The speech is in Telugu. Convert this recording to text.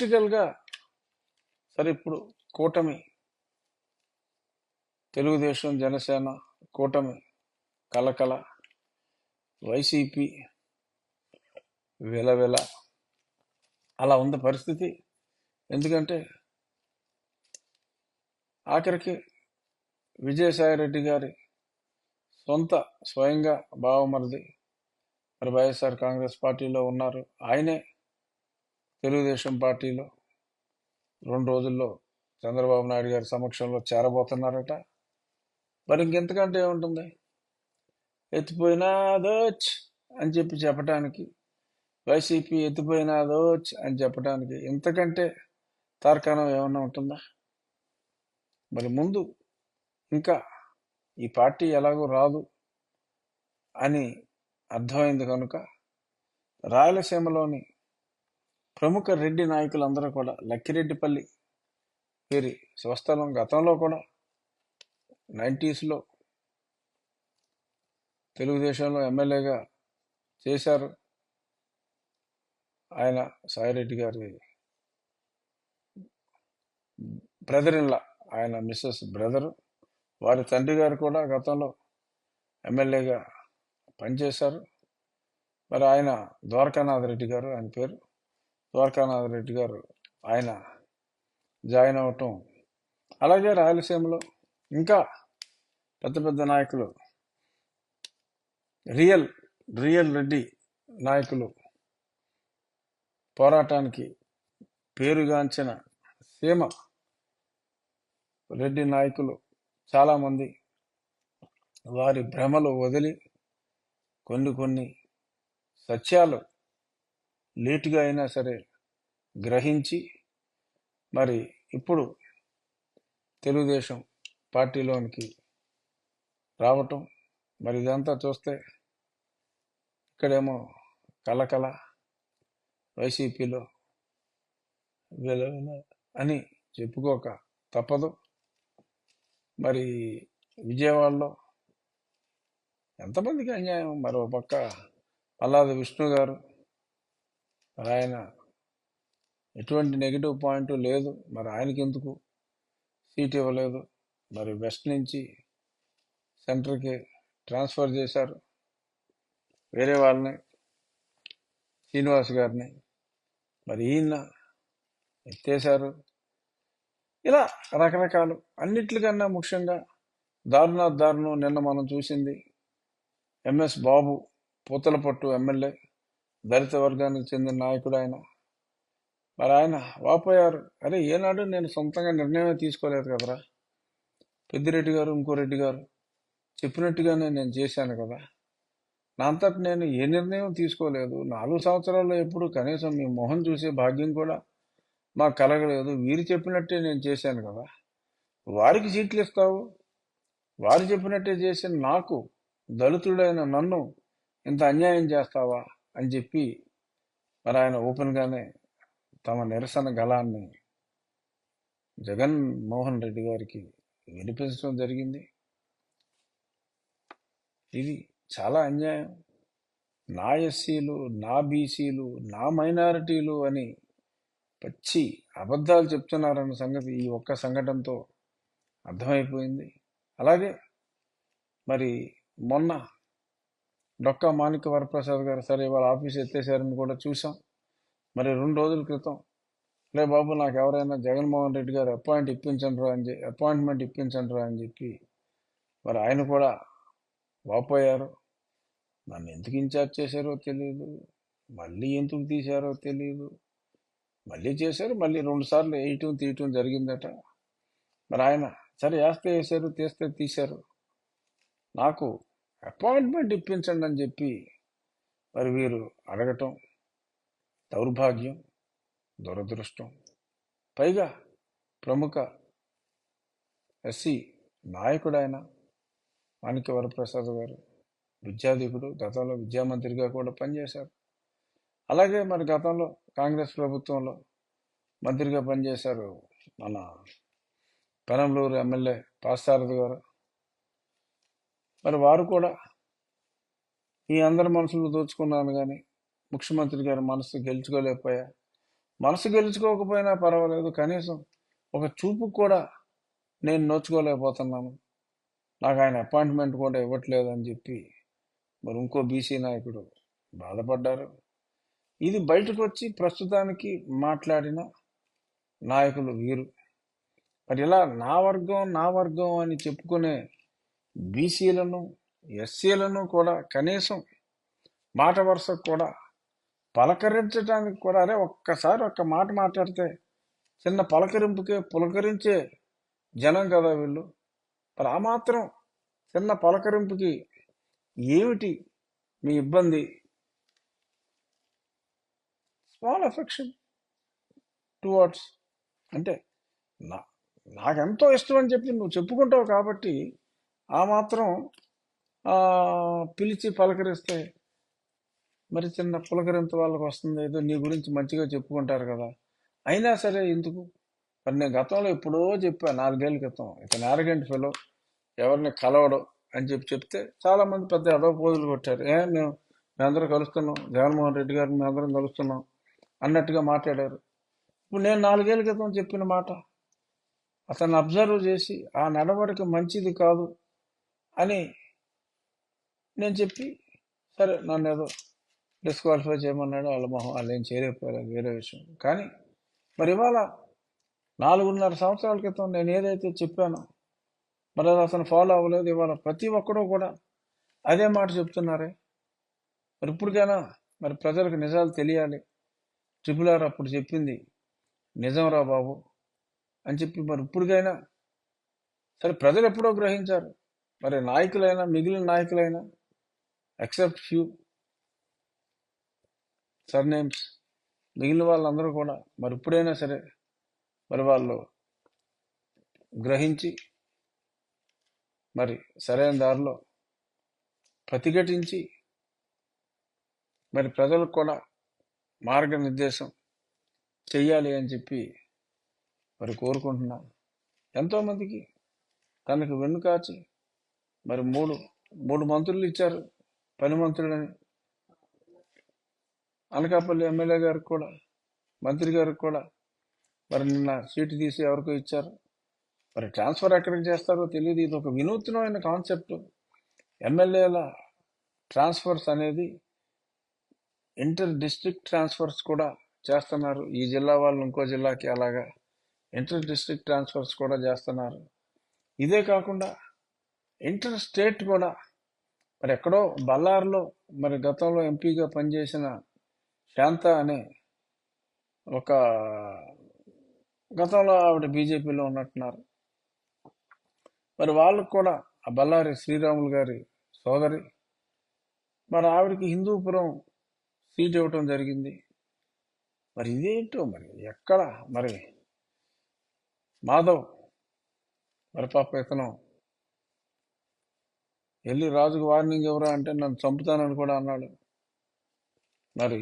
పొలిటికల్గా సరే ఇప్పుడు కూటమి తెలుగుదేశం జనసేన కూటమి కలకల వైసీపీ విలవిల అలా ఉంది పరిస్థితి. ఎందుకంటే ఆఖరికి విజయసాయిరెడ్డి గారి సొంత స్వయంగా బావమరిది. మరి వైఎస్ఆర్ కాంగ్రెస్ పార్టీలో ఉన్నారు. ఆయనే తెలుగుదేశం పార్టీలో రెండు రోజుల్లో చంద్రబాబు నాయుడు గారి సమక్షంలో చేరబోతున్నారట. మరి ఇంకెంతకంటే ఏముంటుంది? ఎత్తిపోయినాదోచ్ అని చెప్పి చెప్పడానికి వైసీపీ ఎత్తిపోయినాదోచ్ అని చెప్పడానికి ఇంతకంటే తార్కాణం ఏమన్నా ఉంటుందా? మరి ముందు ఇంకా ఈ పార్టీ ఎలాగో రాదు అని అర్థమైంది కనుక రాయలసీమలోని ప్రముఖ రెడ్డి నాయకులందరూ కూడా లక్కిరెడ్డిపల్లి వీరి స్వస్థలం గతంలో కూడా నైంటీస్లో తెలుగుదేశంలో ఎమ్మెల్యేగా చేశారు. ఆయన సాయిరెడ్డి గారి బ్రదర్ ఇన్లా ఆయన మిస్సెస్ బ్రదరు వారి తండ్రి గారు కూడా గతంలో ఎమ్మెల్యేగా పనిచేశారు. మరి ఆయన ద్వారకానాథ్ రెడ్డి గారు ఆయన పేరు ద్వారకానాథ్ రెడ్డి గారు ఆయన జాయిన్ అవటం అలాగే రాయలసీమలో ఇంకా పెద్ద పెద్ద నాయకులు రియల్ రియల్ రెడ్డి నాయకులు పోరాటానికి పేరుగాంచిన సీమ రెడ్డి నాయకులు చాలామంది వారి భ్రమలు వదిలి కొన్ని కొన్ని సత్యాలు లేటుగా అయినా సరే గ్రహించి మరి ఇప్పుడు తెలుగుదేశం పార్టీలోనికి రావటం మరి ఇదంతా చూస్తే ఇక్కడేమో కలకల వైసీపీలో విలవిల అని చెప్పుకోక తప్పదు. మరి విజయవాడలో ఎంతమందికి అన్యాయం? మరో పక్క అల్లాది విష్ణు గారు మరి ఆయన ఎటువంటి నెగిటివ్ పాయింట్ లేదు. మరి ఆయనకి ఎందుకు సీట్ ఇవ్వలేదు. మరి వెస్ట్ నుంచి సెంటర్కి ట్రాన్స్ఫర్ చేశారు. వేరే వాళ్ళని శ్రీనివాస్ గారిని. మరి ఈయన ఎత్తేశారు. ఇలా రకరకాలు అన్నిట్లకన్నా ముఖ్యంగా దారుణ దారుణం నిన్న మనం చూసింది. MS Babu Puthalapattu MLA. దళిత వర్గానికి చెందిన నాయకుడు ఆయన. మరి ఆయన వాపోయారు. అరే ఏనాడు నేను సొంతంగా నిర్ణయమే తీసుకోలేదు కదరా. పెద్దిరెడ్డి గారు ఇంకో రెడ్డి గారు చెప్పినట్టుగానే నేను చేశాను కదా. నా అంతటి నేను ఏ నిర్ణయం తీసుకోలేదు. నాలుగు సంవత్సరాల్లో ఎప్పుడు కనీసం మీ మొహం చూసే భాగ్యం కూడా మాకు కలగలేదు. వీరు చెప్పినట్టే నేను చేశాను కదా. వారికి సీట్లు ఇస్తావు. వారు చెప్పినట్టే చేసిన నాకు దళితుడైన నన్ను ఇంత అన్యాయం చేస్తావా? అని చెప్పి మరి ఆయన ఓపెన్గానే తమ నిరసన గళాన్ని జగన్ మోహన్ రెడ్డి గారికి వినిపించడం జరిగింది. ఇది చాలా అన్యాయం. నా ఎస్సీలు నా బీసీలు నా మైనారిటీలు అని పచ్చి అబద్ధాలు చెప్తున్నారన్న సంగతి ఈ ఒక్క సంఘటనతో అర్థమైపోయింది. అలాగే మరి మొన్న డొక్కా మాణిక వరప్రసాద్ గారు సరే వాళ్ళ ఆఫీస్ ఎత్తేసారని కూడా చూసాం. మరి రెండు రోజుల క్రితం లే బాబు నాకు ఎవరైనా జగన్మోహన్ రెడ్డి గారు అపాయింట్ ఇప్పించండి అని చెప్పి అపాయింట్మెంట్ ఇప్పించండి అని చెప్పి మరి ఆయన కూడా వాపోయారు. నన్ను ఎందుకు ఇన్ఛార్జ్ చేశారో తెలియదు మళ్ళీ ఎందుకు తీశారో తెలియదు మళ్ళీ చేశారు మళ్ళీ రెండుసార్లు వేయటం తీయటం జరిగిందట. మరి ఆయన సరే వేస్తే వేశారు తీస్తే తీశారు. నాకు అపాయింట్మెంట్ ఇప్పించండి అని చెప్పి మరి వీరు అడగటం దౌర్భాగ్యం దురదృష్టం. పైగా ప్రముఖ ఎస్సీ నాయకుడైన మాణిక్య వరప్రసాద్ గారు విద్యాధికుడు గతంలో విద్యామంత్రిగా కూడా పనిచేశారు. అలాగే మరి గతంలో కాంగ్రెస్ ప్రభుత్వంలో మంత్రిగా పనిచేశారు మన పెనంలూరు ఎమ్మెల్యే పాస్తారథి గారు. మరి వారు కూడా ఈ అందరి మనసులు దోచుకున్నాను కానీ ముఖ్యమంత్రి గారి మనసు గెలుచుకోలేకపోయా. మనసు గెలుచుకోకపోయినా పర్వాలేదు కనీసం ఒక చూపు కూడా నేను నోచుకోలేకపోతున్నాను. నాకు ఆయన అపాయింట్మెంట్ కూడా ఇవ్వట్లేదు అని చెప్పి మరి ఇంకో బీసీ నాయకుడు బాధపడ్డారు. ఇది బయటకు వచ్చి ప్రస్తుతానికి మాట్లాడిన నాయకులు వీరు. మరి ఇలా నా వర్గం నా వర్గం అని చెప్పుకునే బీసీలను ఎస్సీలను కూడా కనీసం మాట వరుసకు కూడా పలకరించడానికి కూడా అరే ఒక్కసారి ఒక్క మాట మాట్లాడితే చిన్న పలకరింపుకే పులకరించే జనం కదా వీళ్ళు. మరి ఆ మాత్రం చిన్న పలకరింపుకి ఏమిటి మీ ఇబ్బంది? Small affection towards. అంటే నా నాకెంతో ఇష్టం అని చెప్పి నువ్వు చెప్పుకుంటావు కాబట్టి ఆ మాత్రం పిలిచి పలకరిస్తే మరి చిన్న పులకరింత వాళ్ళకి వస్తుంది. ఏదో నీ గురించి మంచిగా చెప్పుకుంటారు కదా. అయినా సరే ఎందుకు? మరి నేను గతంలో ఎప్పుడో చెప్పాను నాలుగేళ్ళ క్రితం. ఇతను ఆరగంట ఫెలో ఎవరిని కలవడు అని చెప్పి చెప్తే చాలామంది పెద్ద ఎదవ పోజులు కొట్టారు. ఏ మేము మేమందరం కలుస్తున్నాం. జగన్మోహన్ రెడ్డి గారిని మేమందరం కలుస్తున్నాం అన్నట్టుగా మాట్లాడారు. ఇప్పుడు నేను నాలుగేళ్ళ క్రితం చెప్పిన మాట అతను అబ్జర్వ్ చేసి ఆ నడవడిక మంచిది కాదు అని నేను చెప్పి సరే నన్ను ఏదో డిస్క్వాలిఫై చేయమన్నాడు వాళ్ళ మొహం వాళ్ళు ఏం చేయలేకపోయారు వేరే విషయం. కానీ మరి ఇవాళ నాలుగున్నర సంవత్సరాల క్రితం నేను ఏదైతే చెప్పానో మరి అది అతను ఫాలో అవ్వలేదు. ఇవాళ ప్రతి ఒక్కడూ కూడా అదే మాట చెప్తున్నారే. మరి ఇప్పటికైనా మరి ప్రజలకు నిజాలు తెలియాలి. ట్రిపుల్ ఆర్ అప్పుడు చెప్పింది నిజంరా బాబు అని చెప్పి మరి ఇప్పటికైనా సరే ప్రజలు ఎప్పుడో గ్రహించారు. మరి నాయకులైనా మిగిలిన నాయకులైనా ఎక్సెప్ట్ ఫ్యూ సర్నేమ్స్ మిగిలిన వాళ్ళందరూ కూడా మరి ఇప్పుడైనా సరే మరి వాళ్ళు గ్రహించి మరి సరైన దారిలో ప్రతిఘటించి మరి ప్రజలకు కూడా మార్గనిర్దేశం చెయ్యాలి అని చెప్పి మరి కోరుకుంటున్నాను ఎంతోమందికి తనకు వెన్నుకాచి మరి మూడు మూడు మంత్రులు ఇచ్చారు. పని మంత్రులని అనకాపల్లి ఎమ్మెల్యే గారికి కూడా మంత్రి గారికి కూడా. మరి నిన్న సీటు తీసి ఎవరికో ఇచ్చారు. మరి ట్రాన్స్ఫర్ ఎక్కడికి చేస్తారో తెలియదు ఇది ఒక వినూత్నమైన కాన్సెప్ట్. ఎమ్మెల్యేల ట్రాన్స్ఫర్స్ అనేది ఇంటర్ డిస్ట్రిక్ట్ ట్రాన్స్ఫర్స్ కూడా చేస్తున్నారు. ఈ జిల్లా వాళ్ళు ఇంకో జిల్లాకి అలాగా ఇంటర్ డిస్ట్రిక్ట్ ట్రాన్స్ఫర్స్ కూడా చేస్తున్నారు. ఇదే కాకుండా ఇంటర్ స్టేట్ కూడా. మరి ఎక్కడో బళ్ళారిలో మరి గతంలో ఎంపీగా పనిచేసిన శాంత అనే ఒక గతంలో ఆవిడ బీజేపీలో ఉన్నట్టున్నారు. మరి వాళ్ళకు కూడా ఆ బళ్ళారి శ్రీరాములు గారి సోదరి. మరి ఆవిడకి హిందూపురం సీట్ ఇవ్వటం జరిగింది. మరి ఇదేంటో మరి ఎక్కడ మరి మాధవ్. మరి పాప ఇతను వెళ్ళి రాజుకు వార్నింగ్ ఎవరా అంటే నన్ను చంపుతానని కూడా అన్నాడు. మరి